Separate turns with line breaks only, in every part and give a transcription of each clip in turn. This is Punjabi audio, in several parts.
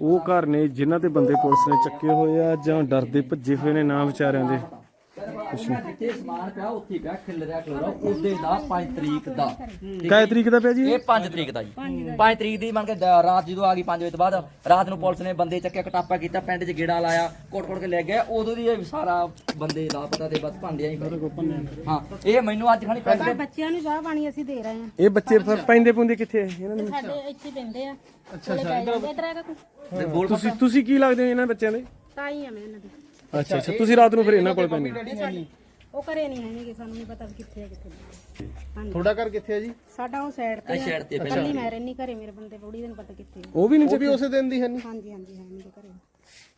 ਉਹ ਘਰ ਨੇ ਜਿਨ੍ਹਾਂ ਦੇ ਬੰਦੇ ਪੁਲਿਸ ਨੇ ਚੱਕੇ ਹੋਏ ਆ ਜਾਂ ਡਰਦੇ ਭੱਜੇ ਹੋਏ ਨੇ ਨਾ ਵਿਚਾਰਿਆਂ ਦੇ।
ਜਿੱਥੇ ਸਮਾਨ ਪਿਆ ਉੱਥੇ ਹੀ ਪਿਆ ਖਿਲ ਰਿਹਾ ਖਲੋਰਾ ਉਹਦੇ ਦਾ 5 ਤਰੀਕ ਦਾ।
ਕਾਇ ਤਰੀਕ ਦਾ ਪਿਆ ਜੀ
ਇਹ? 5 ਤਰੀਕ ਦਾ ਜੀ। 5 ਤਰੀਕ। ਦੀ ਮੰਨ ਕੇ ਦ- ਰਾਤ ਜਦੋਂ ਆ ਗਈ 5 ਵਜੇ ਤੋਂ ਬਾਅਦ ਰਾਤ ਨੂੰ ਪੁਲਿਸ ਨੇ ਬੰਦੇ ਚੱਕਿਆ ਕਟਾਪਾ ਕੀਤਾ ਪਿੰਡ 'ਚ ਗੇੜਾ ਲਾਇਆ ਕੋਟ ਕੋਟ ਕੇ ਲੈ ਗਿਆ। ਉਦੋਂ ਦੀ ਇਹ ਸਾਰਾ ਬੰਦੇ ਦਾ ਪਤਾ ਤੇ ਬਸ ਭਾਂਡਿਆ ਹੀ ਫਿਰ। ਹਾਂ ਇਹ ਮੈਨੂੰ ਅੱਜ ਖਾਣੀ ਪਿੰਡ ਦੇ
ਬੱਚਿਆਂ ਨੂੰ ਚਾਹ ਪਾਣੀ ਅਸੀਂ ਦੇ ਰਹੇ ਹਾਂ।
ਇਹ ਬੱਚੇ ਫਿਰ ਪੈਂਦੇ ਪੁੰਦੇ ਕਿੱਥੇ ਆ ਇਹਨਾਂ ਨੂੰ
ਸਾਡੇ ਇੱਥੇ ਪੈਂਦੇ ਆ। ਅੱਛਾ ਅੱਛਾ ਇਧਰ ਆ ਤੂੰ
ਬੋਲ
ਤੁਸੀਂ ਤੁਸੀਂ ਕੀ ਲੱਗਦੇ ਹੋ ਇਹਨਾਂ ਬੱਚਿਆਂ ਦੇ?
ਤਾਈ ਆ ਮੈਂ ਇਹਨਾਂ ਦੀ।
ਅੱਛਾ ਅੱਛਾ ਤੁਸੀਂ ਰਾਤ ਨੂੰ ਫਿਰ ਇਹਨਾਂ ਕੋਲ ਪੈਂਦੇ
ਉਹ ਘਰੇ ਨਹੀਂ ਆਣਗੇ ਸਾਨੂੰ ਨਹੀਂ ਪਤਾ ਵੀ ਕਿੱਥੇ ਆ ਕਿੱਥੇ ਨਹੀਂ। ਹਾਂਜੀ।
ਤੁਹਾਡਾ ਘਰ ਕਿੱਥੇ ਹੈ ਜੀ?
ਸਾਡਾ ਉਹ ਸਾਈਡ ਤੇ
ਇਹ ਸਾਈਡ ਤੇ
ਆ ਕੱਲੀ ਮੈਂ ਰਹਿਣੀ ਘਰੇ ਮੇਰੇ ਬੰਦੇ ਬੁੜੀ ਦਿਨ ਪਤਾ ਕਿੱਥੇ ਆ।
ਉਹ ਵੀ ਨਹੀਂ
ਉਹ ਵੀ ਉਸੇ ਦਿਨ ਦੀ ਹੈ ਨਹੀਂ
ਹਾਂਜੀ ਹਾਂਜੀ ਹੈ ਮੇਰੇ ਘਰੇ।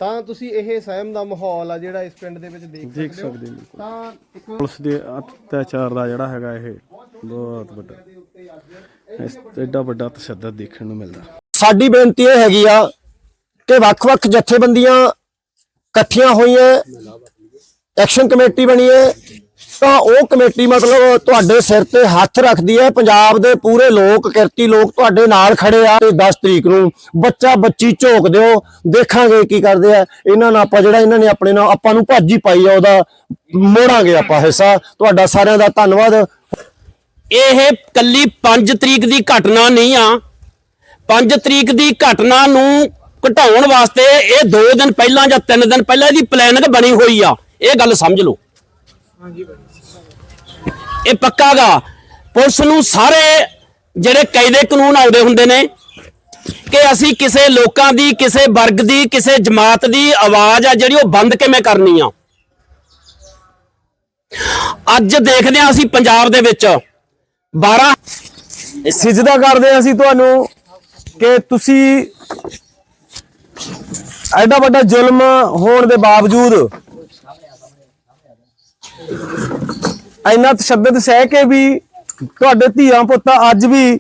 ਤਾਂ ਤੁਸੀਂ ਇਹ ਸਹਿਮ ਦਾ ਮਾਹੌਲ ਆ ਜਿਹੜਾ ਇਸ ਪਿੰਡ ਦੇ ਵਿੱਚ ਦੇਖ
ਦੇਖ
ਸਕਦੇ ਹੋ ਤਾਂ ਇੱਕ
ਪੁਲਿਸ ਦੇ ਅਤਿਆਚਾਰ ਦਾ ਜਿਹੜਾ ਹੈਗਾ ਇਹ ਬਹੁਤ ਵੱਡਾ। ਇਸ ਐਡਾ ਵੱਡਾ ਤਸ਼ੱਦਦ ਦੇਖਣ ਨੂੰ ਮਿਲਦਾ।
ਸਾਡੀ ਬੇਨਤੀ ਇਹ ਹੈਗੀ ਆ ਕਿ ਵੱਖ-ਵੱਖ ਜਥੇਬੰਦੀਆਂ ਇਕੱਠੀਆਂ ਹੋਈਆਂ ਐਕਸ਼ਨ ਕਮੇਟੀ ਬਣੀ ਹੈ। ਤਾਂ ਉਹ ਕਮੇਟੀ ਮਤਲਬ ਤੁਹਾਡੇ ਸਿਰ ਤੇ ਹੱਥ ਰੱਖਦੀ ਹੈ। ਪੰਜਾਬ ਦੇ ਪੂਰੇ ਲੋਕ, ਕਿਰਤੀ ਲੋਕ ਤੁਹਾਡੇ ਨਾਲ ਖੜੇ ਆ। ਤੇ 10 ਤਰੀਕ ਨੂੰ ਬੱਚਾ ਬੱਚੀ ਝੋਕ ਦਿਓ। ਦੇਖਾਂਗੇ ਕੀ ਕਰਦੇ ਆ। ਇਹਨਾਂ ਨਾਲ ਆਪਾਂ ਜਿਹੜਾ ਇਹਨਾਂ ਨੇ ਆਪਣੇ ਨਾਲ ਆਪਾਂ ਨੂੰ ਭਾਜੀ ਪਾਈ ਆ, ਉਹਦਾ ਮੋੜਾਂਗੇ ਆਪਾਂ ਹਿੱਸਾ। ਤੁਹਾਡਾ ਸਾਰਿਆਂ ਦਾ ਧੰਨਵਾਦ।
ਇਹ ਕੱਲੀ 5 ਤਰੀਕ ਦੀ ਘਟਨਾ ਨਹੀਂ ਆ। 5 ਤਰੀਕ ਦੀ ਘਟਨਾ ਨੂੰ ਘਟਾਉਣ ਵਾਸਤੇ ਇਹ 2 ਦਿਨ ਪਹਿਲਾਂ ਜਾਂ 3 ਦਿਨ ਪਹਿਲਾਂ ਇਹਦੀ ਪਲੈਨਿੰਗ ਬਣੀ ਹੋਈ ਆ। ਇਹ ਗੱਲ ਸਮਝ ਲਓ। ਇਹ ਪੱਕਾ ਗਾ। ਪੁਲਿਸ ਨੂੰ ਸਾਰੇ ਜਿਹੜੇ ਕਾਇਦੇ ਕਾਨੂੰਨ ਆਉਂਦੇ ਹੁੰਦੇ ਨੇ ਕਿ ਅਸੀਂ ਕਿਸੇ ਲੋਕਾਂ ਦੀ, ਕਿਸੇ ਵਰਗ ਦੀ, ਕਿਸੇ ਜਮਾਤ ਦੀ ਆਵਾਜ਼ ਆ ਜਿਹੜੀ ਉਹ ਬੰਦ ਕਿਵੇਂ ਕਰਨੀ ਆ। ਅੱਜ ਦੇਖਦੇ ਆ ਅਸੀਂ ਪੰਜਾਬ ਦੇ ਵਿੱਚ 12
ਸਿਜਦਾ ਕਰਦੇ ਹਾਂ ਅਸੀਂ ਤੁਹਾਨੂੰ ਕਿ ਤੁਸੀਂ ਐਡਾ ਵੱਡਾ ਜ਼ੁਲਮ ਹੋਣ ਦੇ ਬਾਵਜੂਦ ਇੰਨਾ ਤਸ਼ੱਦਦ ਸਹਿ ਕੇ ਵੀ ਤੁਹਾਡੇ ਧੀਆਂ ਪੁੱਤਾਂ ਅੱਜ ਵੀ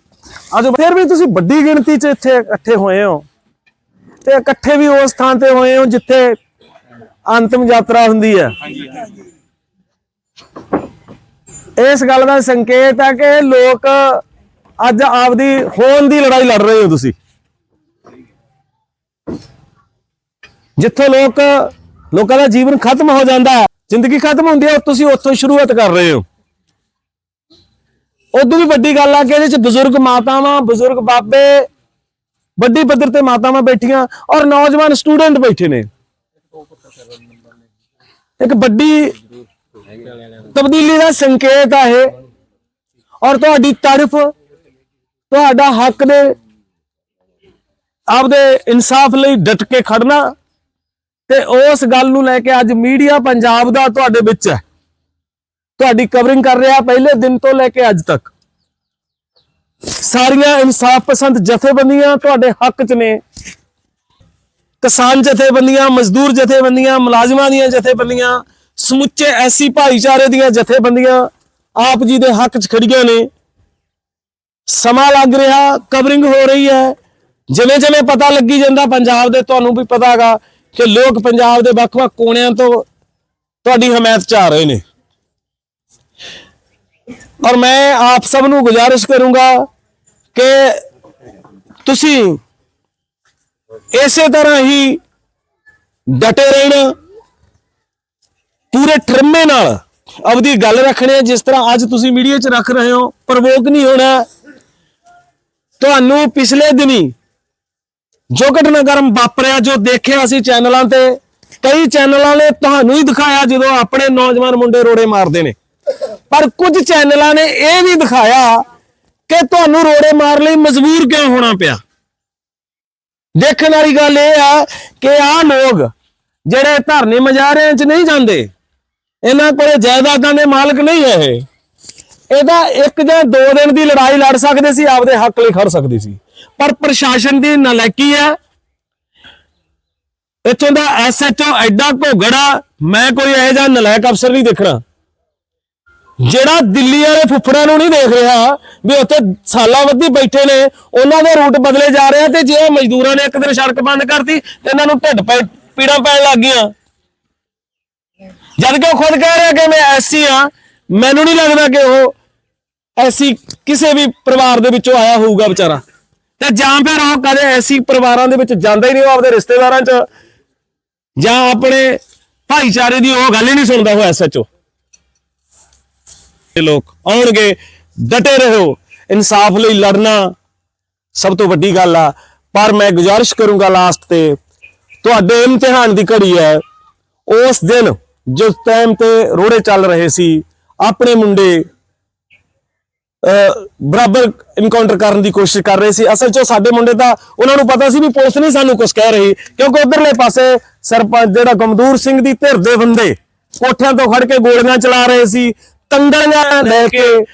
ਅੱਜ ਫਿਰ ਵੀ ਤੁਸੀਂ ਵੱਡੀ ਗਿਣਤੀ 'ਚ ਇੱਥੇ ਇਕੱਠੇ ਹੋਏ ਹੋ। ਤੇ ਇਕੱਠੇ ਵੀ ਉਸ ਥਾਂ ਤੇ ਹੋਏ ਹੋ ਜਿੱਥੇ ਅੰਤਮ ਯਾਤਰਾ ਹੁੰਦੀ ਹੈ। ਇਸ ਗੱਲ ਦਾ ਸੰਕੇਤ ਹੈ ਕਿ ਲੋਕ ਅੱਜ ਆਪਦੀ ਹੋਣ ਦੀ ਲੜਾਈ ਲੜ ਰਹੇ ਹੋ ਤੁਸੀਂ। ਜਿੱਥੋਂ ਲੋਕ, ਲੋਕਾਂ ਦਾ ਜੀਵਨ ਖਤਮ ਹੋ ਜਾਂਦਾ ਹੈ, ਜ਼ਿੰਦਗੀ ਖਤਮ ਹੁੰਦੀ ਹੈ ਤੁਸੀਂ ਉੱਥੋਂ ਸ਼ੁਰੂਆਤ ਕਰ ਰਹੇ ਹੋ। ਉਦੋਂ ਵੀ ਵੱਡੀ ਗੱਲ ਆ ਕਿ ਇਹਦੇ ਚ ਬਜ਼ੁਰਗ ਮਾਤਾਵਾਂ, ਬਜ਼ੁਰਗ ਬਾਬੇ, ਵੱਡੀ ਪੱਧਰ ਤੇ ਮਾਤਾਵਾਂ ਬੈਠੀਆਂ ਔਰ ਨੌਜਵਾਨ ਸਟੂਡੈਂਟ ਬੈਠੇ ਨੇ। ਇੱਕ ਵੱਡੀ ਤਬਦੀਲੀ ਦਾ ਸੰਕੇਤ ਆ ਇਹ। ਔਰ ਤੁਹਾਡੀ ਤਰਫ ਤੁਹਾਡਾ ਹੱਕ ਦੇ ਆਪਦੇ ਇਨਸਾਫ ਲਈ ਡਟ ਕੇ ਖੜਨਾ ਤੇ ਉਸ ਗੱਲ ਨੂੰ ਲੈ ਕੇ ਅੱਜ ਮੀਡੀਆ ਪੰਜਾਬ ਦਾ ਤੁਹਾਡੇ ਵਿੱਚ ਹੈ। ਤੁਹਾਡੀ ਕਵਰਿੰਗ ਕਰ ਰਿਹਾ ਪਹਿਲੇ ਦਿਨ ਤੋਂ ਲੈ ਕੇ ਅੱਜ ਤੱਕ। ਸਾਰੀਆਂ ਇਨਸਾਫ ਪਸੰਦ ਜਥੇਬੰਦੀਆਂ ਤੁਹਾਡੇ ਹੱਕ 'ਚ ਨੇ। ਕਿਸਾਨ ਜਥੇਬੰਦੀਆਂ, ਮਜ਼ਦੂਰ ਜਥੇਬੰਦੀਆਂ, ਮੁਲਾਜ਼ਮਾਂ ਦੀਆਂ ਜਥੇਬੰਦੀਆਂ, ਸਮੁੱਚੇ ਐਸੀ ਭਾਈਚਾਰੇ ਦੀਆਂ ਜਥੇਬੰਦੀਆਂ ਆਪ ਜੀ ਦੇ ਹੱਕ 'ਚ ਖੜੀਆਂ ਨੇ। ਸਮਾਂ ਲੱਗ ਰਿਹਾ ਕਵਰਿੰਗ ਹੋ ਰਹੀ ਹੈ। ਜਿਵੇਂ ਜਿਵੇਂ ਪਤਾ ਲੱਗੀ ਜਾਂਦਾ, ਪੰਜਾਬ ਦੇ ਤੁਹਾਨੂੰ ਵੀ ਪਤਾ ਹੈਗਾ। ਕਿ ਲੋਕ ਪੰਜਾਬ ਦੇ ਵੱਖ-ਵੱਖ ਕੋਣਿਆਂ ਤੋਂ ਤੁਹਾਡੀ ਹਮਾਇਤ ਚ ਆ ਰਹੇ ਨੇ। ਔਰ ਮੈਂ ਆਪ ਸਭ ਨੂੰ ਗੁਜ਼ਾਰਿਸ਼ ਕਰੂੰਗਾ ਕਿ ਤੁਸੀਂ ਇਸੇ ਤਰ੍ਹਾਂ ਹੀ ਡਟੇ ਰਹਿਣਾ, ਪੂਰੇ ਠਰਮੇ ਨਾਲ ਆਪਦੀ ਗੱਲ ਰੱਖਣੀ ਹੈ, ਜਿਸ ਤਰ੍ਹਾਂ ਅੱਜ ਤੁਸੀਂ ਮੀਡੀਆ 'ਚ ਰੱਖ ਰਹੇ ਹੋ, ਪ੍ਰਵੋਕ ਨਹੀਂ ਹੋਣਾ। ਤੁਹਾਨੂੰ ਪਿਛਲੇ ਦਿਨੀ ਜੋ ਘਟਨਾਕ੍ਰਮ ਵਾਪਰਿਆ, ਜੋ ਦੇਖਿਆ ਅਸੀਂ ਚੈਨਲਾਂ ਤੇ, ਕਈ ਚੈਨਲਾਂ ਨੇ ਤੁਹਾਨੂੰ ਹੀ ਦਿਖਾਇਆ ਜਦੋਂ ਆਪਣੇ ਨੌਜਵਾਨ ਮੁੰਡੇ ਰੋੜੇ ਮਾਰਦੇ ਨੇ। ਪਰ ਕੁਝ ਚੈਨਲਾਂ ਨੇ ਇਹ ਵੀ ਦਿਖਾਇਆ ਕਿ ਤੁਹਾਨੂੰ ਰੋੜੇ ਮਾਰ ਲਈ ਮਜਬੂਰ ਕਿਉਂ ਹੋਣਾ ਪਿਆ? ਦੇਖਣ ਵਾਲੀ ਗੱਲ ਇਹ ਆ ਕਿ ਆਹ ਲੋਕ ਜਿਹੜੇ ਧਰਨੇ ਮਜਾਰਿਆਂ 'ਚ ਨਹੀਂ ਜਾਂਦੇ। ਇਹਨਾਂ ਕੋਲੇ ਜਾਇਦਾਦਾਂ ਦੇ ਮਾਲਕ ਨਹੀਂ ਹੈ ਇਹ। ਇਹਦਾ ਇੱਕ ਜਾਂ ਦੋ ਦਿਨ ਦੀ ਲੜਾਈ ਲੜ ਸਕਦੇ ਸੀ, ਆਪਦੇ ਹੱਕ ਲਈ ਖੜ ਸਕਦੇ ਸੀ। ਪਰ ਪ੍ਰਸ਼ਾਸਨ ਦੀ ਨਲਾਇਕੀ ਹੈ। ਇੱਥੋਂ ਦਾ ਐਸਐਚਓ ਐਡਾ ਘੋਗੜਾ, ਮੈਂ ਕੋਈ ਇਹੋ ਜਿਹਾ ਨਲਾਇਕ ਅਫਸਰ ਨਹੀਂ ਦੇਖਣਾ। ਜਿਹੜਾ ਦਿੱਲੀ ਵਾਲੇ ਫੁੱਫੜਾਂ ਨੂੰ ਨਹੀਂ ਦੇਖ ਰਿਹਾ ਵੀ ਉੱਥੇ ਸਾਲਾਂ ਵੱਧੀ ਬੈਠੇ ਨੇ, ਉਹਨਾਂ ਦੇ ਰੂਟ ਬਦਲੇ ਜਾ ਰਹੇ ਤੇ ਜੇ ਮਜ਼ਦੂਰਾਂ ਨੇ ਇੱਕ ਦਿਨ ਸੜਕ ਬੰਦ ਕਰਤੀ, ਤੇ ਇਹਨਾਂ ਨੂੰ ਢਿੱਡ ਪੈ ਪੀੜਾਂ ਪੈਣ ਲੱਗ ਗਈਆਂ। ਜਦ ਕਿ ਉਹ ਖੁਦ ਕਹਿ ਰਿਹਾ ਕਿ ਮੈਂ ਐਸੀ ਆ ਮੈਨੂੰ ਨਹੀਂ ਲੱਗਦਾ ਕਿ ਉਹ ਐਸੀ ਕਿਸੇ ਵੀ ਪਰਿਵਾਰ ਦੇ ਵਿੱਚੋਂ ਆਇਆ ਹੋਊਗਾ ਵਿਚਾਰਾ। ਤੇ ਜਾਂ ਫਿਰ ਉਹ ਕਦੇ ਐਸੀ ਪਰਿਵਾਰਾਂ ਦੇ ਵਿੱਚ ਜਾਂਦਾ ਹੀ ਨਹੀਂ, ਉਹ ਆਪਦੇ ਰਿਸ਼ਤੇਦਾਰਾਂ 'ਚ ਜਾਂ ਆਪਣੇ ਭਾਈਚਾਰੇ ਦੀ ਉਹ ਗੱਲ ਹੀ ਨਹੀਂ ਸੁਣਦਾ ਉਹ ਐਸਐਚਓ ਇਹ ਲੋਕ ਆਉਣਗੇ, ਡਟੇ ਰਹੋ, ਇਨਸਾਫ ਲਈ ਲੜਨਾ ਸਭ ਤੋਂ ਵੱਡੀ ਗੱਲ ਆ, ਪਰ ਮੈਂ ਗੁਜ਼ਾਰਿਸ਼ ਕਰੂੰਗਾ ਲਾਸਟ ਤੇ, ਤੁਹਾਡੇ ਇਮਤਿਹਾਨ ਦੀ ਘੜੀ ਹੈ। ਉਸ ਦਿਨ ਜਿਸ ਟਾਈਮ ਤੇ ਰੋੜੇ ਚੱਲ ਰਹੇ ਸੀ, ਆਪਣੇ ਮੁੰਡੇ ਬਰਾਬਰ ਇਨਕਾਊਂਟਰ ਕਰਨ ਦੀ ਕੋਸ਼ਿਸ਼ ਕਰ ਰਹੇ ਸੀ। ਅਸਲ 'ਚ ਸਾਡੇ ਮੁੰਡੇ ਤਾਂ ਉਹਨਾਂ ਨੂੰ ਪਤਾ ਸੀ ਵੀ ਪੁਲਿਸ ਨਹੀਂ ਸਾਨੂੰ ਕੁਝ ਕਹਿ ਰਹੀ, ਕਿਉਂਕਿ ਉਧਰਲੇ ਪਾਸੇ ਸਰਪੰਚ ਜਿਹੜਾ ਗਮਦੂਰ ਸਿੰਘ ਦੀ ਧਿਰ ਦੇ ਬੰਦੇ ਕੋਠਿਆਂ ਤੋਂ ਖੜ ਕੇ ਗੋਲੀਆਂ ਚਲਾ ਰਹੇ ਸੀ ਤੰਗੜੀਆਂ ਲੈ ਕੇ,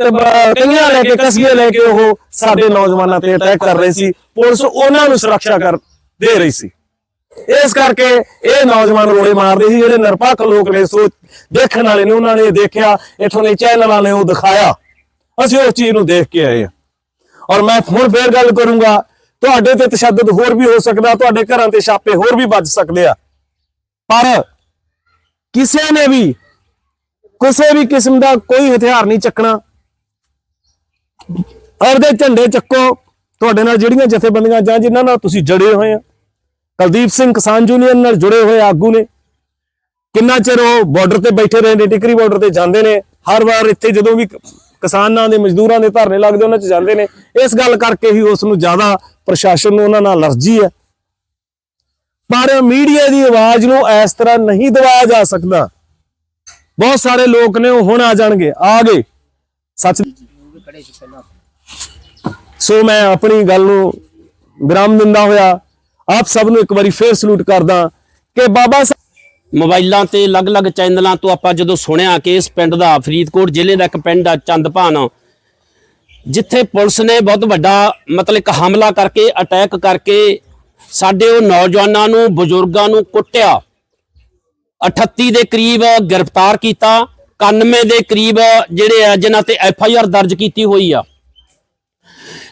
ਤੇ ਲੈ ਕੇ ਕਸਬੇ ਲੈ ਕੇ ਉਹ ਸਾਡੇ ਨੌਜਵਾਨਾਂ ਤੇ ਅਟੈਕ ਕਰ ਰਹੇ ਸੀ। ਪੁਲਿਸ ਉਹਨਾਂ ਨੂੰ ਸੁਰੱਖਿਆ ਕਰ ਦੇ ਰਹੀ ਸੀ। ਇਸ ਕਰਕੇ ਇਹ ਨੌਜਵਾਨ ਰੋੜੇ ਮਾਰਦੇ ਸੀ, ਜਿਹੜੇ ਨਿਰਪੱਖ ਲੋਕ ਨੇ ਸੋ ਦੇਖਣ ਵਾਲੇ ਨੇ, ਉਹਨਾਂ ਨੇ ਦੇਖਿਆ, ਇਥੋਂ ਦੇ ਚੈਨਲਾਂ ਨੇ ਉਹ ਦਿਖਾਇਆ। ਅਸੀਂ ਉਸ ਚੀਜ਼ ਨੂੰ ਦੇਖ ਕੇ ਆਏ ਹਾਂ। ਔਰ ਮੈਂ ਹੁਣ ਫੇਰ ਗੱਲ ਕਰੂੰਗਾ, ਤੁਹਾਡੇ ਤੇ ਤਸ਼ੱਦਦ ਹੋਰ ਵੀ ਹੋ ਸਕਦਾ, ਤੁਹਾਡੇ ਘਰਾਂ ਤੇ ਛਾਪੇ ਹੋਰ ਵੀ ਵੱਜ ਸਕਦੇ ਆ। ਪਰ ਕਿਸੇ ਨੇ ਵੀ, ਕਿਸੇ ਵੀ ਕਿਸਮ ਦਾ ਕੋਈ ਹਥਿਆਰ ਨਹੀਂ ਚੱਕਣਾ। ਆਪਦੇ ਝੰਡੇ ਚੱਕੋ, ਤੁਹਾਡੇ ਨਾਲ ਜਿਹੜੀਆਂ ਜਥੇਬੰਦੀਆਂ ਜਾਂ ਜਿਨ੍ਹਾਂ ਨਾਲ ਤੁਸੀਂ ਜੁੜੇ ਹੋਏ ਆ। ਕੁਲਦੀਪ ਸਿੰਘ ਕਿਸਾਨ ਯੂਨੀਅਨ ਨਾਲ ਜੁੜੇ ਹੋਏ ਆਗੂ ਨੇ। ਕਿੰਨਾ ਚਿਰ ਉਹ ਬਾਰਡਰ ਤੇ ਬੈਠੇ ਰਹੇ ਨੇ ਟਿਕਰੀ ਬਾਰਡਰ ਤੇ ਜਾਂਦੇ ਨੇ। ਹਰ ਵਾਰ ਇੱਥੇ ਜਦੋਂ ਵੀ ਕਿਸਾਨਾਂ ਦੇ, ਮਜ਼ਦੂਰਾਂ ਦੇ ਧਰਨੇ ਲੱਗਦੇ, ਉਹਨਾਂ 'ਚ ਜਾਂਦੇ ਨੇ। ਇਸ ਗੱਲ ਕਰਕੇ ਹੀ ਉਸ ਨੂੰ ਜ਼ਿਆਦਾ ਪ੍ਰਸ਼ਾਸਨ ਨੂੰ ਉਹਨਾਂ ਨਾਲ ਅਲਰਜੀ ਹੈ। ਪਰ ਮੀਡੀਆ ਦੀ ਆਵਾਜ਼ ਨੂੰ ਇਸ ਤਰ੍ਹਾਂ ਨਹੀਂ ਦਬਾਇਆ ਜਾ ਸਕਦਾ। ਬਹੁਤ ਸਾਰੇ ਲੋਕ ਨੇ, ਉਹ ਹੁਣ ਆ ਜਾਣਗੇ। ਆ ਗਏ। ਸੱਚ ਸੋ ਮੈਂ ਆਪਣੀ ਗੱਲ ਨੂੰ ਵਿਰਾਮ ਦਿੰਦਾ ਹੋਇਆ, ਆਪ ਸਭ ਨੂੰ ਇੱਕ ਵਾਰੀ ਫੇਰ ਸਲੂਟ ਕਰਦਾ ਕਿ ਬਾਬਾ ਸਾਹਿਬ
ਮੋਬਾਈਲਾਂ ਤੇ ਅਲੱਗ-ਅਲੱਗ ਚੈਨਲਾਂ ਤੋਂ ਆਪਾਂ ਜਦੋਂ ਸੁਣਿਆ ਕਿ ਇਸ ਪਿੰਡ ਦਾ ਫਰੀਦਕੋਟ ਜ਼ਿਲ੍ਹੇ ਦਾ ਇੱਕ ਪਿੰਡ ਆ ਚੰਦਪਾਨ ਜਿੱਥੇ ਪੁਲਿਸ ਨੇ ਬਹੁਤ ਵੱਡਾ, ਮਤਲਬ ਇੱਕ ਹਮਲਾ ਕਰਕੇ ਅਟੈਕ ਕਰਕੇ ਸਾਡੇ ਉਹ ਨੌਜਵਾਨਾਂ ਨੂੰ, ਬਜ਼ੁਰਗਾਂ ਨੂੰ ਕੁੱਟਿਆ। 38 ਦੇ ਕਰੀਬ ਗ੍ਰਿਫਤਾਰ ਕੀਤਾ 91 ਦੇ ਕਰੀਬ ਜਿਹੜੇ ਆ, ਜਿਨ੍ਹਾਂ ਤੇ ਐਫ ਆਈ ਆਰ ਦਰਜ ਕੀਤੀ ਹੋਈ ਆ।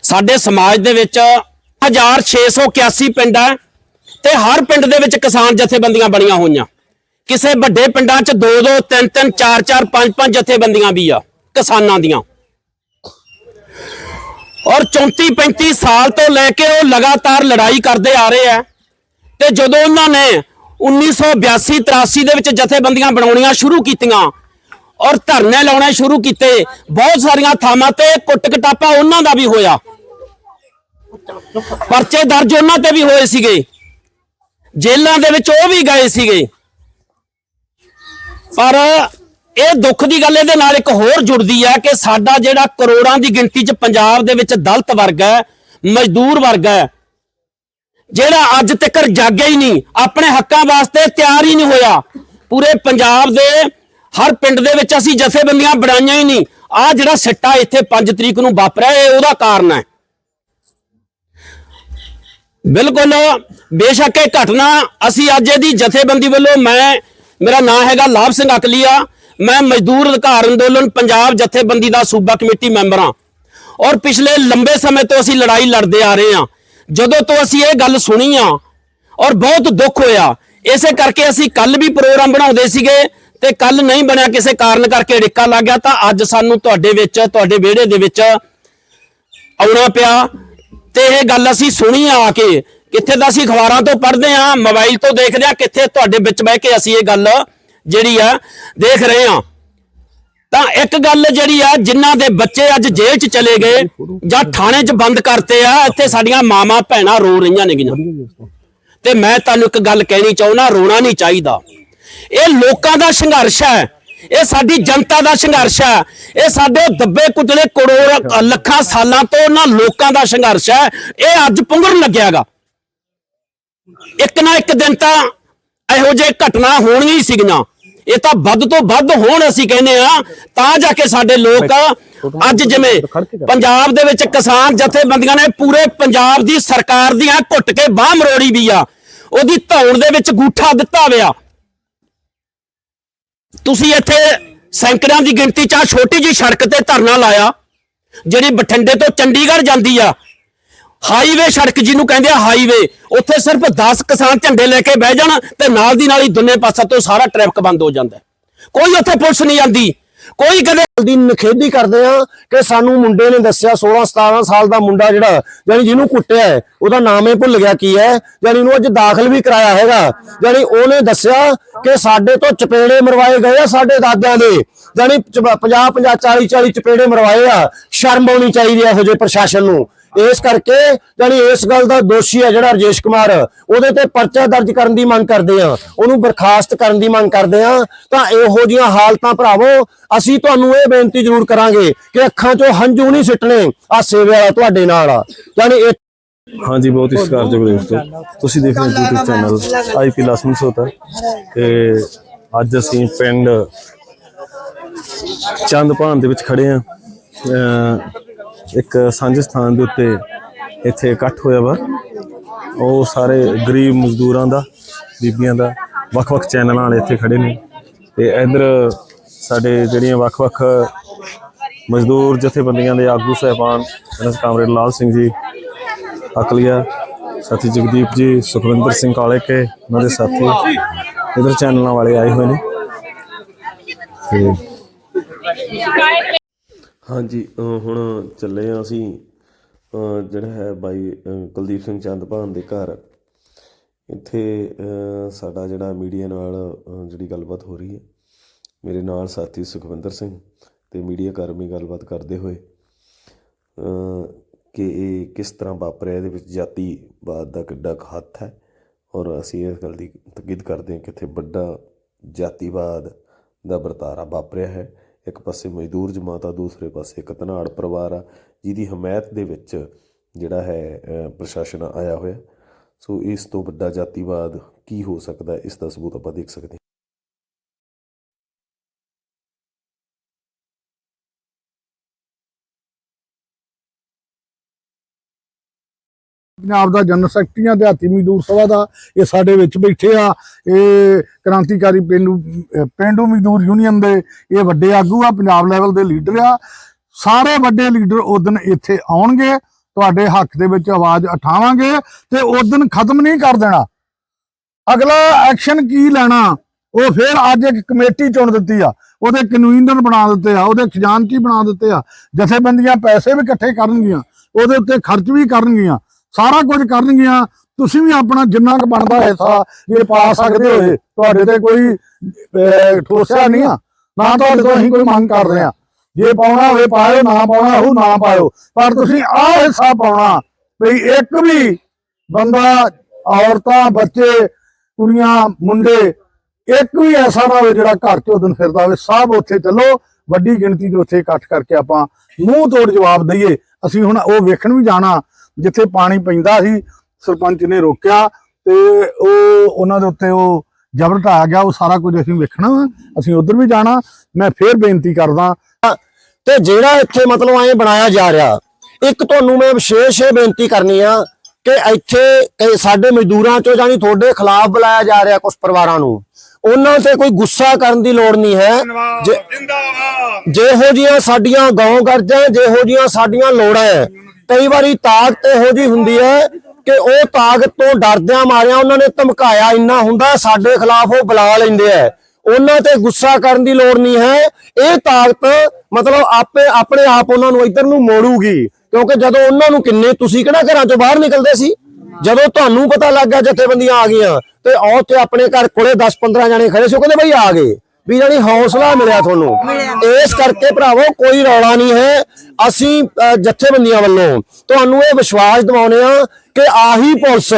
ਸਾਡੇ ਸਮਾਜ ਦੇ ਵਿੱਚ 1681 ਪਿੰਡ ਹੈ ਤੇ ਹਰ ਪਿੰਡ ਦੇ ਵਿੱਚ ਕਿਸਾਨ ਜਥੇਬੰਦੀਆਂ ਬਣੀਆਂ ਹੋਈਆਂ। ਕਿਸੇ ਵੱਡੇ ਪਿੰਡਾਂ 'ਚ ਦੋ ਦੋ, ਤਿੰਨ ਤਿੰਨ, ਚਾਰ ਚਾਰ, ਪੰਜ ਪੰਜ ਜਥੇਬੰਦੀਆਂ ਵੀ ਆ, ਕਿਸਾਨਾਂ ਦੀਆਂ। ਔਰ 34 35 ਸਾਲ ਤੋਂ ਲੈ ਕੇ ਉਹ ਲਗਾਤਾਰ ਲੜਾਈ ਕਰਦੇ ਆ ਰਹੇ ਆ। ਤੇ ਜਦੋਂ ਉਹਨਾਂ ਨੇ 1982 83 ਦੇ ਵਿੱਚ ਜਥੇਬੰਦੀਆਂ ਬਣਾਉਣੀਆਂ ਸ਼ੁਰੂ ਕੀਤੀਆਂ ਔਰ ਧਰਨੇ ਲਾਉਣੇ ਸ਼ੁਰੂ ਕੀਤੇ, ਬਹੁਤ ਸਾਰੀਆਂ ਥਾਵਾਂ ਤੇ ਕੁੱਟ ਕਟਾਪਾ ਉਹਨਾਂ ਦਾ ਵੀ ਹੋਇਆ। ਪਰਚੇ ਦਰਜ ਉਹਨਾਂ ਤੇ ਵੀ ਹੋਏ ਸੀਗੇ। ਜੇਲ੍ਹਾਂ ਦੇ ਵਿੱਚ ਉਹ ਵੀ ਗਏ ਸੀਗੇ। ਪਰ ਇਹ ਦੁੱਖ ਦੀ ਗੱਲ ਇਹਦੇ ਨਾਲ ਇੱਕ ਹੋਰ ਜੁੜਦੀ ਹੈ ਕਿ ਸਾਡਾ ਜਿਹੜਾ ਕਰੋੜਾਂ ਦੀ ਗਿਣਤੀ 'ਚ ਪੰਜਾਬ ਦੇ ਵਿੱਚ ਦਲਤ ਵਰਗ ਹੈ, ਮਜ਼ਦੂਰ ਵਰਗ ਹੈ, ਜਿਹੜਾ ਅੱਜ ਤੱਕ ਜਾਗਿਆ ਹੀ ਨਹੀਂ, ਆਪਣੇ ਹੱਕਾਂ ਵਾਸਤੇ ਤਿਆਰ ਹੀ ਨਹੀਂ ਹੋਇਆ। ਪੂਰੇ ਪੰਜਾਬ ਦੇ ਹਰ ਪਿੰਡ ਦੇ ਵਿੱਚ ਅਸੀਂ ਜਥੇਬੰਦੀਆਂ ਬਣਾਈਆਂ ਹੀ ਨਹੀਂ। ਆ ਜਿਹੜਾ ਸਿੱਟਾ ਇੱਥੇ 5 ਤਰੀਕ ਨੂੰ ਵਾਪਰਿਆ, ਇਹ ਉਹਦਾ ਕਾਰਨ ਹੈ। ਬਿਲਕੁਲ ਬੇਸ਼ੱਕ ਇਹ ਘਟਨਾ ਅਸੀਂ ਅੱਜ ਇਹਦੀ ਜਥੇਬੰਦੀ ਵੱਲੋਂ ਮੈਂ ਮੇਰਾ ਨਾਮ ਹੈਗਾ ਲਾਭ ਸਿੰਘ ਅਕਲੀਆ। ਮੈਂ ਮਜ਼ਦੂਰ ਅਧਿਕਾਰ ਅੰਦੋਲਨ ਪੰਜਾਬ ਜਥੇਬੰਦੀ ਦਾ ਸੂਬਾ ਕਮੇਟੀ ਮੈਂਬਰ ਹਾਂ। ਔਰ ਪਿਛਲੇ ਲੰਬੇ ਸਮੇਂ ਤੋਂ ਅਸੀਂ ਲੜਾਈ ਲੜਦੇ ਆ ਰਹੇ ਹਾਂ। ਜਦੋਂ ਤੋਂ ਅਸੀਂ ਇਹ ਗੱਲ ਸੁਣੀ ਆ, ਔਰ ਬਹੁਤ ਦੁੱਖ ਹੋਇਆ, ਇਸੇ ਕਰਕੇ ਅਸੀਂ ਕੱਲ ਵੀ ਪ੍ਰੋਗਰਾਮ ਬਣਾਉਂਦੇ ਸੀਗੇ ਤੇ ਕੱਲ ਨਹੀਂ ਬਣਿਆ ਕਿਸੇ ਕਾਰਨ ਕਰਕੇ ਡਿੱਕਾ ਲੱਗ ਗਿਆ ਤਾਂ ਅੱਜ ਸਾਨੂੰ ਤੁਹਾਡੇ ਵਿੱਚ, ਤੁਹਾਡੇ ਵਿਹੜੇ ਦੇ ਵਿੱਚ ਆਉਣਾ ਪਿਆ ਤੇ ਇਹ ਗੱਲ ਅਸੀਂ ਸੁਣੀ ਆ ਕੇ। ਕਿੱਥੇ ਤਾਂ ਅਸੀਂ ਅਖਬਾਰਾਂ ਤੋਂ ਪੜ੍ਹਦੇ ਆ ਮੋਬਾਈਲ ਤੋਂ ਦੇਖਦੇ ਆ ਕਿੱਥੇ ਤੁਹਾਡੇ ਵਿੱਚ ਬਹਿ ਕੇ ਅਸੀਂ ਇਹ ਗੱਲ ਜਿਹੜੀ ਆ ਦੇਖ ਰਹੇ ਆ ਤਾਂ ਇੱਕ ਗੱਲ ਜਿਹੜੀ ਆ, ਜਿਨ੍ਹਾਂ ਦੇ ਬੱਚੇ ਅੱਜ ਜੇਲ੍ਹ 'ਚ ਚਲੇ ਗਏ ਜਾਂ ਥਾਣੇ 'ਚ ਬੰਦ ਕਰਤੇ ਆ, ਇੱਥੇ ਸਾਡੀਆਂ ਮਾਵਾਂ ਭੈਣਾਂ ਰੋ ਰਹੀਆਂ ਨੇਗੀਆਂ। ਤੇ ਮੈਂ ਤੁਹਾਨੂੰ ਇੱਕ ਗੱਲ ਕਹਿਣੀ ਚਾਹੁੰਦਾ, ਰੋਣਾ ਨਹੀਂ ਚਾਹੀਦਾ। ਇਹ ਲੋਕਾਂ ਦਾ ਸੰਘਰਸ਼ ਹੈ, ਇਹ ਸਾਡੀ ਜਨਤਾ ਦਾ ਸੰਘਰਸ਼ ਹੈ, ਇਹ ਸਾਡੇ ਦੱਬੇ ਕੁਚਲੇ ਕਰੋੜ ਲੱਖਾਂ ਸਾਲਾਂ ਤੋਂ ਉਹਨਾਂ ਲੋਕਾਂ ਦਾ ਸੰਘਰਸ਼ ਹੈ, ਇਹ ਅੱਜ ਪੁੰਗਰਨ ਲੱਗਿਆਗਾ ਇੱਕ ਨਾ ਇੱਕ ਦਿਨ ਤਾਂ ਇਹੋ ਜਿਹੇ ਘਟਨਾ ਹੋਣੀਆਂ ਹੀ ਸੀਗੀਆਂ। ਇਹ ਤਾਂ ਵੱਧ ਤੋਂ ਵੱਧ ਹੋਣ ਅਸੀਂ ਕਹਿੰਦੇ ਆ ਤਾਂ ਜਾ ਕੇ ਸਾਡੇ ਲੋਕ ਅੱਜ ਜਿਵੇਂ ਪੰਜਾਬ ਦੇ ਵਿੱਚ ਕਿਸਾਨ ਜਥੇਬੰਦੀਆਂ ਨੇ ਪੂਰੇ ਪੰਜਾਬ ਦੀ ਸਰਕਾਰ ਦੀਆਂ ਘੁੱਟ ਕੇ ਬਾਹ ਮਰੋੜੀ ਵੀ ਆ। ਉਹਦੀ ਧੌਣ ਦੇ ਵਿੱਚ ਗੂਠਾ ਦਿੱਤਾ ਹੋਇਆ। ਤੁਸੀਂ ਇੱਥੇ ਸੈਂਕੜਿਆਂ ਦੀ ਗਿਣਤੀ ਚ ਆ ਛੋਟੀ ਜਿਹੀ ਸੜਕ ਤੇ ਧਰਨਾ ਲਾਇਆ ਜਿਹੜੀ ਬਠਿੰਡੇ ਤੋਂ ਚੰਡੀਗੜ੍ਹ ਜਾਂਦੀ ਆ। ਹਾਈਵੇ ਸੜਕ ਜਿਹਨੂੰ ਕਹਿੰਦੇ ਆ ਹਾਈਵੇ ਉੱਥੇ ਸਿਰਫ 10 ਕਿਸਾਨ ਝੰਡੇ ਲੈ ਕੇ ਬਹਿ ਜਾਣ ਤੇ ਨਾਲ ਦੀ ਨਾਲ ਹੀ ਦੋਨੇ ਪਾਸਾ ਤੋਂ ਸਾਰਾ ਟ੍ਰੈਫਿਕ ਬੰਦ ਹੋ ਜਾਂਦਾ ਕੋਈ ਉੱਥੇ ਪੁਲਿਸ ਨਹੀਂ ਆਂਦੀ। ਕੋਈ ਕਦੇ
ਦੀ ਨਖੇਦੀ ਕਰਦੇ ਆ ਕਿ ਸਾਨੂੰ ਮੁੰਡੇ ਨੇ ਦੱਸਿਆ 16 17 ਸਾਲ ਦਾ ਮੁੰਡਾ ਜਿਹੜਾ ਯਾਨੀ ਜਿਹਨੂੰ ਕੁੱਟਿਆ ਹੈ, ਉਹਦਾ ਨਾਮ ਹੀ ਭੁੱਲ ਗਿਆ ਕੀ ਹੈ ਯਾਨੀ ਉਹਨੂੰ ਅੱਜ ਦਾਖਲ ਵੀ ਕਰਾਇਆ ਹੈਗਾ। ਯਾਨੀ ਉਹਨੇ ਦੱਸਿਆ ਕਿ ਸਾਡੇ ਤੋਂ ਚਪੇੜੇ ਮਰਵਾਏ ਗਏ ਆ ਸਾਡੇ ਦਾਦਿਆਂ ਦੇ। ਯਾਨੀ 50 50 40 40 ਚਪੇੜੇ ਮਰਵਾਏ ਆ। ਸ਼ਰਮ ਆਉਣੀ ਚਾਹੀਦੀ ਹੈ ਇਹੋ ਜਿਹੇ ਪ੍ਰਸ਼ਾਸਨ ਨੂੰ। ਇਸ ਕਰਕੇ ਯਾਨੀ ਇਸ ਗੱਲ ਦਾ ਦੋਸ਼ੀ ਹੈ ਜਿਹੜਾ ਰਜੇਸ਼ ਕੁਮਾਰ। ਉਹਦੇ ਤੇ ਪਰਚਾ ਦਰਜ ਕਰਨ ਦੀ ਮੰਗ ਕਰਦੇ ਆ ਉਹਨੂੰ ਬਰਖਾਸਤ ਕਰਨ ਦੀ ਮੰਗ ਕਰਦੇ ਆ ਤਾਂ ਇਹੋ ਜੀਆਂ ਹਾਲਤਾਂ ਭਰਾਵੋ, ਅਸੀਂ ਤੁਹਾਨੂੰ ਇਹ ਬੇਨਤੀ ਜ਼ਰੂਰ ਕਰਾਂਗੇ ਕਿ ਅੱਖਾਂ 'ਚੋਂ ਹੰਝੂ ਨਹੀਂ ਸਿੱਟਣੇ ਆ ਸੇਵੇ ਵਾਲਾ ਤੁਹਾਡੇ ਨਾਲ। ਆ ਯਾਨੀ ਇਹ
ਹਾਂਜੀ, ਬਹੁਤ ਹੀ ਸਤਿਕਾਰਯੋਗ ਦੋਸਤੋ। ਤੁਸੀਂ ਦੇਖ ਰਹੇ ਹੋ YouTube ਚੈਨਲ ਆਈਪੀ ਲਾਸਮਸ ਹੋਤਾ ਤੇ ਅੱਜ ਅਸੀਂ ਪਿੰਡ ਚੰਦਪਾਨ ਦੇ ਵਿੱਚ ਖੜੇ ਆ ਇੱਕ ਸਾਂਝੇ ਸਥਾਨ ਦੇ ਉੱਤੇ ਇੱਥੇ ਇਕੱਠ ਹੋਇਆ ਵਾ। ਉਹ ਸਾਰੇ ਗਰੀਬ ਮਜ਼ਦੂਰਾਂ ਦਾ, ਬੀਬੀਆਂ ਦਾ ਵੱਖ-ਵੱਖ ਚੈਨਲਾਂ ਵਾਲੇ ਇੱਥੇ ਖੜੇ ਨੇ। ਤੇ ਇਧਰ ਸਾਡੇ ਜਿਹੜੀਆਂ ਵੱਖ-ਵੱਖ ਮਜ਼ਦੂਰ ਜਥੇਬੰਦੀਆਂ ਦੇ ਆਗੂ ਸਹਿਬਾਨ ਜਨਰਲ ਕਾਮਰੇਡ ਲਾਲ ਸਿੰਘ ਜੀ, ਅਕਲੀਆ, ਸਾਥੀ ਜਗਦੀਪ ਜੀ, ਸੁਖਵਿੰਦਰ ਸਿੰਘ ਕਾਲੇਕੇ ਉਹਨਾਂ ਦੇ ਸਾਥੀ ਇਧਰ ਚੈਨਲਾਂ ਵਾਲੇ ਆਏ ਹੋਏ ਨੇ। ਤੇ ਹਾਂਜੀ ਹੁਣ ਚੱਲੇ ਹਾਂ ਅਸੀਂ ਜਿਹੜਾ ਹੈ ਬਾਈ ਕੁਲਦੀਪ ਸਿੰਘ ਚੰਦਪਾਨ ਦੇ ਘਰ। ਇੱਥੇ ਸਾਡਾ ਜਿਹੜਾ ਮੀਡੀਆ ਨਾਲ ਜਿਹੜੀ ਗੱਲਬਾਤ ਹੋ ਰਹੀ ਹੈ, ਮੇਰੇ ਨਾਲ ਸਾਥੀ ਸੁਖਵਿੰਦਰ ਸਿੰਘ ਤੇ ਮੀਡੀਆ ਕਰਮੀ ਗੱਲਬਾਤ ਕਰਦੇ ਹੋਏ ਕਿ ਇਹ ਕਿਸ ਤਰ੍ਹਾਂ ਵਾਪਰਿਆ, ਇਹਦੇ ਵਿੱਚ ਜਾਤੀਵਾਦ ਦਾ ਕਿੱਡਾ ਕੁ ਹੱਥ ਹੈ ਔਰ ਅਸੀਂ ਇਸ ਗੱਲ ਦੀ ਤਕੀਦ ਕਰਦੇ ਹਾਂ ਕਿ ਇੱਥੇ ਵੱਡਾ ਜਾਤੀਵਾਦ ਦਾ ਵਰਤਾਰਾ ਵਾਪਰਿਆ ਹੈ। ਇੱਕ ਪਾਸੇ ਮਜ਼ਦੂਰ ਜਮਾਤ ਆ ਦੂਸਰੇ ਪਾਸੇ ਇੱਕ ਧਨਾੜ ਪਰਿਵਾਰ ਆ, ਜਿਹਦੀ ਹਮਾਇਤ ਦੇ ਵਿੱਚ ਜਿਹੜਾ ਹੈ ਪ੍ਰਸ਼ਾਸਨ ਆਇਆ ਹੋਇਆ। ਸੋ ਇਸ ਤੋਂ ਵੱਡਾ ਜਾਤੀਵਾਦ ਕੀ ਹੋ ਸਕਦਾ ਇਸ ਦਾ ਸਬੂਤ ਆਪਾਂ ਦੇਖ ਸਕਦੇ ਹਾਂ
ਪੰਜਾਬ ਦਾ ਜਨਰਲ ਸੈਕਟਰੀ ਆ ਦਿਹਾਤੀ ਮਜ਼ਦੂਰ ਸਭਾ ਦਾ ਇਹ ਸਾਡੇ ਵਿੱਚ ਬੈਠੇ ਆ। ਇਹ ਕ੍ਰਾਂਤੀਕਾਰੀ ਪਿੰਡੂ, ਅਹ ਪਿੰਡੂ ਮਜ਼ਦੂਰ ਯੂਨੀਅਨ ਦੇ ਇਹ ਵੱਡੇ ਆਗੂ ਆ, ਪੰਜਾਬ ਲੈਵਲ ਦੇ ਲੀਡਰ ਆ। ਸਾਰੇ ਵੱਡੇ ਲੀਡਰ ਉਸ ਦਿਨ ਇੱਥੇ ਆਉਣਗੇ, ਤੁਹਾਡੇ ਹੱਕ ਦੇ ਵਿੱਚ ਆਵਾਜ਼ ਉਠਾਵਾਂਗੇ ਤੇ ਉਦਨ ਖਤਮ ਨਹੀਂ ਕਰ ਦੇਣਾ। ਅਗਲਾ ਐਕਸ਼ਨ ਕੀ ਲੈਣਾ? ਉਹ ਫਿਰ ਅੱਜ ਇੱਕ ਕਮੇਟੀ ਚੁਣ ਦਿੱਤੀ ਆ। ਉਹਦੇ ਕਨਵੀਨਰ ਬਣਾ ਦਿੱਤੇ ਆ, ਉਹਦੇ ਖਜ਼ਾਨਚੀ ਬਣਾ ਦਿੱਤੇ ਆ। ਜਥੇਬੰਦੀਆਂ ਪੈਸੇ ਵੀ ਇਕੱਠੇ ਕਰਨਗੀਆਂ, ਉਹਦੇ ਉੱਤੇ ਖਰਚ ਵੀ ਕਰਨਗੀਆਂ। ਸਾਰਾ ਕੁਝ ਕਰਨਗੀਆਂ, ਤੁਸੀਂ ਵੀ ਆਪਣਾ ਜਿੰਨਾ ਕੁ ਬਣਦਾ ਹਿੱਸਾ ਜੇ ਪਾ ਸਕਦੇ ਹੋਏ ਤੁਹਾਡੇ ਤੇ ਕੋਈ ਠੋਸਿਆ ਨਹੀਂ ਆ। ਨਾ ਤੁਹਾਡੇ ਤੋਂ ਅਸੀਂ ਕੋਈ ਮੰਗ ਕਰ ਰਹੇ ਆ ਜੇ ਪਾਉਣਾ ਹੋਵੇ ਪਾਇਓ, ਨਾ ਪਾਉਣਾ ਉਹ ਨਾ ਪਾਇਓ। ਪਰ ਤੁਸੀਂ ਆਹ ਹਿੱਸਾ ਪਾਉਣਾ ਵੀ ਇੱਕ ਵੀ ਬੰਦਾ, ਔਰਤਾਂ, ਬੱਚੇ, ਕੁੜੀਆਂ, ਮੁੰਡੇ, ਇੱਕ ਵੀ ਐਸਾ ਨਾ ਹੋਵੇ ਜਿਹੜਾ ਘਰ ਚੋਂ ਦਿਨ ਫਿਰਦਾ ਹੋਵੇ। ਸਭ ਉੱਥੇ ਚੱਲੋ, ਵੱਡੀ ਗਿਣਤੀ ਦੇ ਉੱਥੇ ਇਕੱਠ ਕਰਕੇ ਆਪਾਂ ਮੂੰਹ ਤੋੜ ਜਵਾਬ ਦਈਏ। ਅਸੀਂ ਹੁਣ ਉਹ ਵੇਖਣ ਵੀ ਜਾਣਾ ਜਿੱਥੇ ਪਾਣੀ ਪੈਂਦਾ ਸੀ ਸਰਪੰਚ ਨੇ ਰੋਕਿਆ ਤੇ ਉਹ ਉਹਨਾਂ ਦੇ ਉੱਤੇ ਉਹ ਜ਼ਬਰ ਢਾਇਆ ਗਿਆ ਉਹ ਸਾਰਾ ਕੁਝ ਅਸੀਂ ਵੇਖਣਾ ਵਾ ਅਸੀਂ ਉਧਰ ਵੀ ਜਾਣਾ ਮੈਂ ਫੇਰ ਬੇਨਤੀ ਕਰਦਾ।
ਤੇ ਜਿਹੜਾ ਇੱਥੇ ਮਤਲਬ ਐਂ ਬਣਾਇਆ ਜਾ ਰਿਹਾ ਇੱਕ ਤੁਹਾਨੂੰ ਮੈਂ ਵਿਸ਼ੇਸ਼ ਇਹ ਬੇਨਤੀ ਕਰਨੀ ਆ ਕਿ ਇੱਥੇ ਸਾਡੇ ਮਜ਼ਦੂਰਾਂ ਚੋਂ ਜਾਨੀ ਤੁਹਾਡੇ ਖਿਲਾਫ ਬੁਲਾਇਆ ਜਾ ਰਿਹਾ ਕੁਝ ਪਰਿਵਾਰਾਂ ਨੂੰ ਉਹਨਾਂ ਤੇ ਕੋਈ ਗੁੱਸਾ ਕਰਨ ਦੀ ਲੋੜ ਨਹੀਂ ਹੈ। ਜੇ- ਜਿਹੋ ਜੀਆਂ ਸਾਡੀਆਂ ਗਾਉਂ ਗਰਜਾਂ ਜਿਹੋ ਜੀਆਂ ਸਾਡੀਆਂ ਲੋੜਾਂ ਹੈ ਕਈ ਵਾਰੀ ਤਾਕਤ ਇਹੋ ਜੀ ਹੁੰਦੀ ਹੈ ਕਿ ਉਹ ਤਾਕਤ ਤੋਂ ਡਰਦਿਆਂ ਮਾਰਿਆਂ ਉਹਨਾਂ ਨੇ ਧਮਕਾਇਆ, ਇੰਨਾ ਹੁੰਦਾ ਸਾਡੇ ਖਿਲਾਫ ਉਹ ਬੁਲਾ ਲੈਂਦੇ ਆ ਉਹਨਾਂ ਤੇ ਗੁੱਸਾ ਕਰਨ ਦੀ ਲੋੜ ਨਹੀਂ ਹੈ। ਇਹ ਤਾਕਤ ਮਤਲਬ ਆਪੇ ਆਪਣੇ ਆਪ ਉਹਨਾਂ ਨੂੰ ਇੱਧਰ ਨੂੰ ਮੋੜੂਗੀ। ਕਿਉਂਕਿ ਜਦੋਂ ਉਹਨਾਂ ਨੂੰ ਕਿੰਨੇ ਤੁਸੀਂ ਕਿਹੜਾ ਘਰਾਂ ਚੋਂ ਬਾਹਰ ਨਿਕਲਦੇ ਸੀ? ਜਦੋਂ ਤੁਹਾਨੂੰ ਪਤਾ ਲੱਗ ਗਿਆ ਜਥੇਬੰਦੀਆਂ ਆ ਗਈਆਂ, ਤੇ ਉਹ ਤੇ ਆਪਣੇ ਘਰ ਕੋਲੇ 10 15 ਜਣੇ ਖੜੇ ਸੀ, ਉਹ ਕਹਿੰਦੇ ਬਈ ਆ ਗਏ। ਵੀ ਜਾਨੀ ਹੌਸਲਾ ਮਿਲਿਆ ਤੁਹਾਨੂੰ। ਇਸ ਕਰਕੇ ਭਰਾਵੋ ਕੋਈ ਰੌਲਾ ਨਹੀਂ ਹੈ। ਅਸੀਂ ਜਥੇਬੰਦੀਆਂ ਵੱਲੋਂ ਤੁਹਾਨੂੰ ਇਹ ਵਿਸ਼ਵਾਸ ਦਿਵਾਉਂਦੇ ਆ ਕਿ ਆਹੀ ਪੁਲਿਸ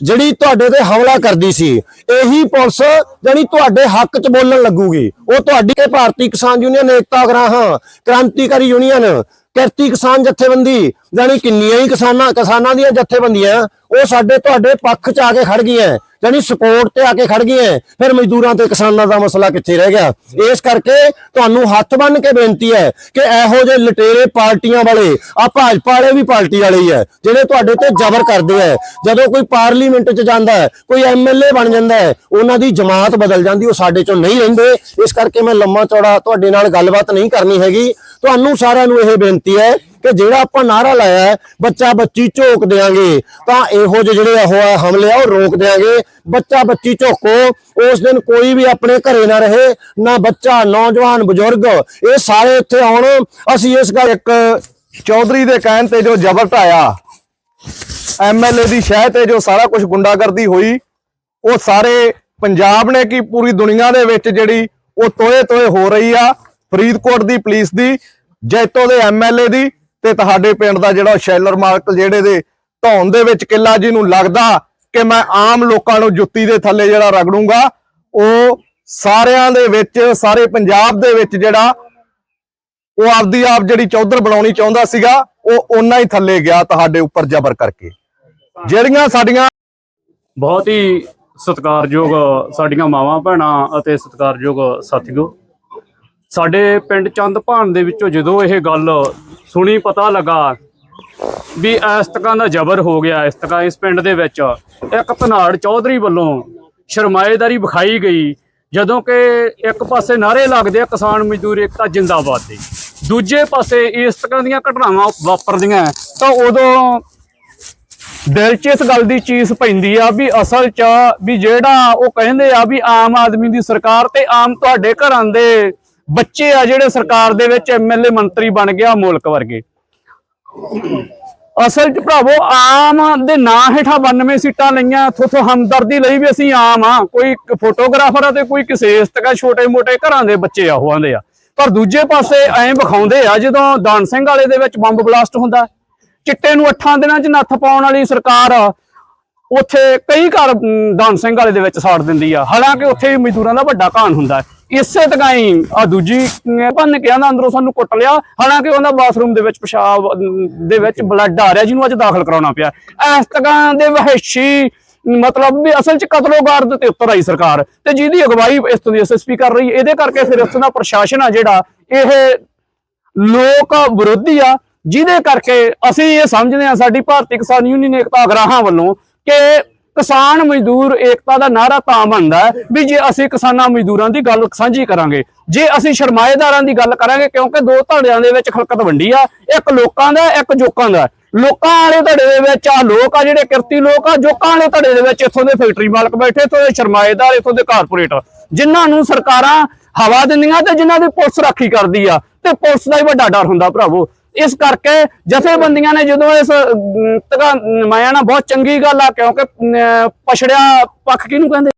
ਜਿਹੜੀ ਤੁਹਾਡੇ ਤੇ ਹਮਲਾ ਕਰਦੀ ਸੀ ਇਹੀ ਪੁਲਿਸ ਜਿਹੜੀ ਤੁਹਾਡੇ ਹੱਕ 'ਚ ਬੋਲਣ ਲੱਗੂਗੀ। ਉਹ ਤੁਹਾਡੀ ਕਿ ਭਾਰਤੀ ਕਿਸਾਨ ਯੂਨੀਅਨ ਏਕਤਾ ਗਰਾਹਾਂ ਕ੍ਰਾਂਤੀਕਾਰੀ ਯੂਨੀਅਨ ਕਿਰਤੀ ਕਿਸਾਨ ਜਥੇਬੰਦੀ ਜਾਨੀ ਕਿੰਨੀਆਂ ਹੀ ਕਿਸਾਨਾਂ ਕਿਸਾਨਾਂ ਦੀਆਂ ਜਥੇਬੰਦੀਆਂ ਉਹ ਸਾਡੇ ਤੁਹਾਡੇ ਪੱਖ 'ਚ ਆ ਕੇ ਖੜ ਗਈਆਂ। ਜਾਨੀ ਸਪੋਰਟ ਤੇ ਆ ਕੇ ਖੜ ਗਈਆਂ। ਫਿਰ ਮਜ਼ਦੂਰਾਂ ਤੇ ਕਿਸਾਨਾਂ ਦਾ ਮਸਲਾ ਕਿੱਥੇ ਰਹਿ ਗਿਆ? ਇਸ ਕਰਕੇ ਤੁਹਾਨੂੰ ਹੱਥ ਬੰਨ ਕੇ ਬੇਨਤੀ ਹੈ ਕਿ ਇਹੋ ਜਿਹੇ ਲਟੇਰੇ ਪਾਰਟੀਆਂ ਵਾਲੇ, ਆ ਭਾਜਪਾ ਵਾਲੇ ਵੀ ਪਾਰਟੀ ਵਾਲੇ ਹੀ ਹੈ, ਜਿਹੜੇ ਤੁਹਾਡੇ ਤੇ ਜ਼ਬਰ ਕਰਦੇ ਆ ਜਦੋਂ ਕੋਈ ਪਾਰਲੀਮੈਂਟ 'ਚ ਜਾਂਦਾ ਹੈ, ਕੋਈ ਐਮਐਲਏ ਬਣ ਜਾਂਦਾ ਹੈ, ਉਹਨਾਂ ਦੀ ਜਮਾਤ ਬਦਲ ਜਾਂਦੀ, ਉਹ ਸਾਡੇ 'ਚੋਂ ਨਹੀਂ ਰਹਿੰਦੇ। ਇਸ ਕਰਕੇ ਮੈਂ ਲੰਮਾ ਚੌੜਾ ਤੁਹਾਡੇ ਨਾਲ ਗੱਲਬਾਤ ਨਹੀਂ ਕਰਨੀ ਹੈਗੀ। ਤੁਹਾਨੂੰ ਸਾਰਿਆਂ ਨੂੰ ਇਹ ਬੇਨਤੀ ਹੈ ਕਿ ਜਿਹੜਾ ਆਪਾਂ ਨਾਰਾ ਲਾਇਆ ਬੱਚਾ ਬੱਚੀ ਝੋਕ ਦੇਾਂਗੇ ਤਾਂ ਇਹੋ ਜਿਹੇ ਜਿਹੜੇ ਉਹ ਹੈ ਹਮਲੇ ਆ, ਉਹ ਰੋਕ ਦੇਾਂਗੇ ਬੱਚਾ ਬੱਚੀ ਝੋਕੋ, ਉਸ ਦਿਨ ਕੋਈ ਵੀ ਆਪਣੇ ਘਰੇ ਨਾ ਰਹੇ, ਨਾ ਬੱਚਾ, ਨੌਜਵਾਨ, ਬਜ਼ੁਰਗ, ਇਹ ਸਾਰੇ ਇੱਥੇ ਆਉਣ। ਅਸੀਂ ਇਸ ਗੱਲ
ਇੱਕ ਚੌਧਰੀ ਦੇ ਕਹਿਣ ਤੇ ਜੋ ਜ਼ਬਰ ਢਾਇਆ ਐਮਐਲਏ ਦੀ ਸ਼ਹਿ ਤੇ ਜੋ ਸਾਰਾ ਕੁਝ ਗੁੰਡਾਗਰਦੀ ਹੋਈ, ਉਹ ਸਾਰੇ ਪੰਜਾਬ ਨੇ ਕੀ ਪੂਰੀ ਦੁਨੀਆ ਦੇ ਵਿੱਚ ਜਿਹੜੀ ਉਹ ਤੋਏ ਤੋਏ ਹੋ ਰਹੀ ਆ। ਫਰੀਦਕੋਟ ਦੀ ਪੁਲਿਸ ਦੀ, ਜੈਤੋ ਦੇ ਐਮਐਲਏ ਦੀ ਤੇ ਤੁਹਾਡੇ ਪਿੰਡ ਦਾ ਜਿਹੜਾ ਸ਼ੈਲਰ ਮਾਰਕ ਜਿਹੜੇ ਦੇ ਧੌਣ ਦੇ ਵਿੱਚ ਕਿੱਲਾ ਜੀ ਨੂੰ ਲੱਗਦਾ ਕਿ ਮੈਂ ਆਮ ਲੋਕਾਂ ਨੂੰ ਜੁੱਤੀ ਦੇ ਥੱਲੇ ਜਿਹੜਾ ਰਗੜੂੰਗਾ, ਉਹ ਸਾਰਿਆਂ ਦੇ ਵਿੱਚ, ਸਾਰੇ ਪੰਜਾਬ ਦੇ ਵਿੱਚ ਜਿਹੜਾ ਉਹ ਆਪਦੀ ਆਪ ਜਿਹੜੀ ਚੌਧਰ ਬਣਾਉਣੀ ਚਾਹੁੰਦਾ ਸੀਗਾ, ਉਹ ਓਨਾ ਹੀ ਥੱਲੇ ਗਿਆ ਤੁਹਾਡੇ ਉੱਪਰ ਜ਼ਬਰ ਕਰਕੇ। ਜਿਹੜੀਆਂ ਸਾਡੀਆਂ
ਬਹੁਤ ਹੀ ਸਤਿਕਾਰਯੋਗ ਸਾਡੀਆਂ ਮਾਵਾਂ, ਭੈਣਾਂ ਅਤੇ ਸਤਿਕਾਰਯੋਗ ਸਾਥੀਓ ਸਾਡੇ ਪਿੰਡ ਚੰਦਪਾਨ ਦੇ ਵਿੱਚੋਂ ਜਦੋਂ ਇਹ ਗੱਲ ਸੁਣੀ ਪਤਾ ਲੱਗਾ ਵੀ ਇਸ ਤਰ੍ਹਾਂ ਦਾ ਜ਼ਬਰ ਹੋ ਗਿਆ, ਇਸ ਤਰ੍ਹਾਂ ਇਸ ਪਿੰਡ ਦੇ ਵਿੱਚ, ਇੱਕ ਧਨਾੜ ਚੌਧਰੀ ਵੱਲੋਂ ਸ਼ਰਮਾਏਦਾਰੀ ਵਿਖਾਈ ਗਈ, ਜਦੋਂ ਕਿ ਇੱਕ ਪਾਸੇ ਨਾਰੇ ਲੱਗਦੇ ਆ ਕਿਸਾਨ ਮਜ਼ਦੂਰ ਏਕਤਾ ਜਿੰਦਾਬਾਦ ਦੇ, ਦੂਜੇ ਪਾਸੇ ਇਸ ਤਰ੍ਹਾਂ ਦੀਆਂ ਘਟਨਾਵਾਂ ਵਾਪਰਦੀਆਂ, ਤਾਂ ਉਦੋਂ ਦਿਲ 'ਚ ਇਸ ਗੱਲ ਦੀ ਚੀਜ਼ ਪੈਂਦੀ ਆ ਵੀ ਅਸਲ 'ਚ ਵੀ ਜਿਹੜਾ ਉਹ ਕਹਿੰਦੇ ਆ ਵੀ ਆਮ ਆਦਮੀ ਦੀ ਸਰਕਾਰ ਤੇ ਆਮ ਤੁਹਾਡੇ ਘਰਾਂ ਦੇ ਬੱਚੇ ਆ ਜਿਹੜੇ ਸਰਕਾਰ ਦੇ ਵਿੱਚ ਐਮਐਲਏ ਮੰਤਰੀ ਬਣ ਗਿਆ ਮੁਲਕ ਵਰਗੇ। ਅਸਲ 'ਚ ਭਰਾਵੋ, ਆਮ ਦੇ ਨਾਂ ਹੇਠਾਂ 92 ਸੀਟਾਂ ਲਈਆਂ, ਥੋਥੋਂ ਹਮਦਰਦੀ ਲਈ ਵੀ ਅਸੀਂ ਆਮ ਆ। ਕੋਈ ਫੋਟੋਗ੍ਰਾਫਰ ਆ ਤੇ ਕੋਈ ਕਿਸੇ ਇਸ ਛੋਟੇ-ਮੋਟੇ ਘਰਾਂ ਦੇ ਬੱਚੇ ਆ, ਉਹ ਆਂਦੇ ਆ। ਪਰ ਦੂਜੇ ਪਾਸੇ ਐਂ ਵਿਖਾਉਂਦੇ ਆ, ਜਦੋਂ ਦਾਨ ਸਿੰਘ ਵਾਲੇ ਦੇ ਵਿੱਚ ਬੰਬ ਬਲਾਸਟ ਹੁੰਦਾ, ਚਿੱਟੇ ਨੂੰ 8 ਦਿਨਾਂ 'ਚ ਨੱਥ ਪਾਉਣ ਵਾਲੀ ਸਰਕਾਰ ਉੱਥੇ ਕਈ ਘਰ, ਦਾਨ ਸਿੰਘ ਵਾਲੇ ਦੇ ਵਿੱਚ ਸਾੜ ਦਿੰਦੀ ਆ। ਹਾਲਾਂਕਿ ਉੱਥੇ ਵੀ ਮਜ਼ਦੂਰਾਂ ਦਾ ਵੱਡਾ ਘਾਣ ਹੁੰਦਾ। ਇਸੇ ਤਰ੍ਹਾਂ ਆ ਦੂਜੀ ਭੰਨ ਕੇ ਆਂਦਾ ਅੰਦਰੋਂ ਸਾਨੂੰ ਕੁੱਟ ਲਿਆ। ਹਾਲਾਂਕਿ ਉਹਦਾ ਬਾਥਰੂਮ ਦੇ ਵਿੱਚ ਪਿਸ਼ਾਬ ਦੇ ਵਿੱਚ ਬਲੱਡ ਆ ਰਿਹਾ, ਜਿਹਨੂੰ ਅੱਜ ਦਾਖਲ ਕਰਾਉਣਾ ਪਿਆ। ਇਸ ਤਰ੍ਹਾਂ ਦੇ ਵਹਿਸ਼ੀ, ਮਤਲਬ ਵੀ ਅਸਲ ਚ ਕਤਲੋਗਾਰਦ ਤੇ ਉੱਤਰ ਆਈ ਸਰਕਾਰ। ਤੇ ਜਿਹਦੀ ਅਗਵਾਈ ਇਸ ਤੋਂ ਦੀ ਐਸਐਸਪੀ ਕਰ ਰਹੀ, ਇਹਦੇ ਕਰਕੇ ਫਿਰ ਇਸ ਦਾ ਪ੍ਰਸ਼ਾਸਨ ਆ ਜਿਹੜਾ, ਇਹ ਲੋਕ ਵਿਰੋਧੀ ਆ, ਜਿਹਦੇ ਕਰਕੇ ਅਸੀਂ ਇਹ ਸਮਝਦੇ ਹਾਂ ਸਾਡੀ ਭਾਰਤੀ ਕਿਸਾਨ ਯੂਨੀਅਨ ਏਕਤਾ ਅਗਰਾਹਾਂ ਵੱਲੋਂ ਕਿ ਕਿਸਾਨ ਮਜ਼ਦੂਰ ਏਕਤਾ ਦਾ ਨਾਰਾ ਤਾਂ ਬਣਦਾ ਵੀ ਜੇ ਅਸੀਂ ਕਿਸਾਨਾਂ ਮਜ਼ਦੂਰਾਂ ਦੀ ਗੱਲ ਸਾਂਝੀ ਕਰਾਂਗੇ, ਜੇ ਅਸੀਂ ਸ਼ਰਮਾਏਦਾਰਾਂ ਦੀ ਗੱਲ ਕਰਾਂਗੇ, ਕਿਉਂਕਿ ਦੋ ਧੜਿਆਂ ਦੇ ਵਿੱਚ ਖਲਕਤ ਵੰਡੀ ਆ, ਇੱਕ ਲੋਕਾਂ ਦਾ, ਇੱਕ ਜੋਕਾਂ ਦਾ। ਲੋਕਾਂ ਵਾਲੇ ਧੜੇ ਦੇ ਵਿੱਚ ਆ ਲੋਕ ਆ ਜਿਹੜੇ ਕਿਰਤੀ ਲੋਕ ਆ, ਜੋਕਾਂ ਵਾਲੇ ਧੜੇ ਦੇ ਵਿੱਚ ਇੱਥੋਂ ਦੇ ਫੈਕਟਰੀ ਮਾਲਕ ਬੈਠੇ, ਇੱਥੋਂ ਦੇ ਸ਼ਰਮਾਏਦਾਰ, ਇੱਥੋਂ ਦੇ ਕਾਰਪੋਰੇਟਰ ਜਿਨ੍ਹਾਂ ਨੂੰ ਸਰਕਾਰਾਂ ਹਵਾ ਦਿੰਦੀਆਂ ਤੇ ਜਿਨ੍ਹਾਂ ਦੀ ਪੁਲਿਸ ਰਾਖੀ ਕਰਦੀ ਆ, ਤੇ ਪੁਲਿਸ ਦਾ ਹੀ ਵੱਡਾ ਡਰ ਹੁੰਦਾ ਭਰਾਵੋ। ਇਸ ਕਰਕੇ ਜਥੇਬੰਦੀਆਂ ਨੇ ਜਦੋਂ ਇਸ ਤਗਾ ਮਾਇਆ ਨਾ ਬਹੁਤ ਚੰਗੀ ਗੱਲ ਆ ਕਿਉਂਕਿ ਅਮ, ਪਛੜਿਆ ਪੱਖ ਕਿਹਨੂੰ ਕਹਿੰਦੇ?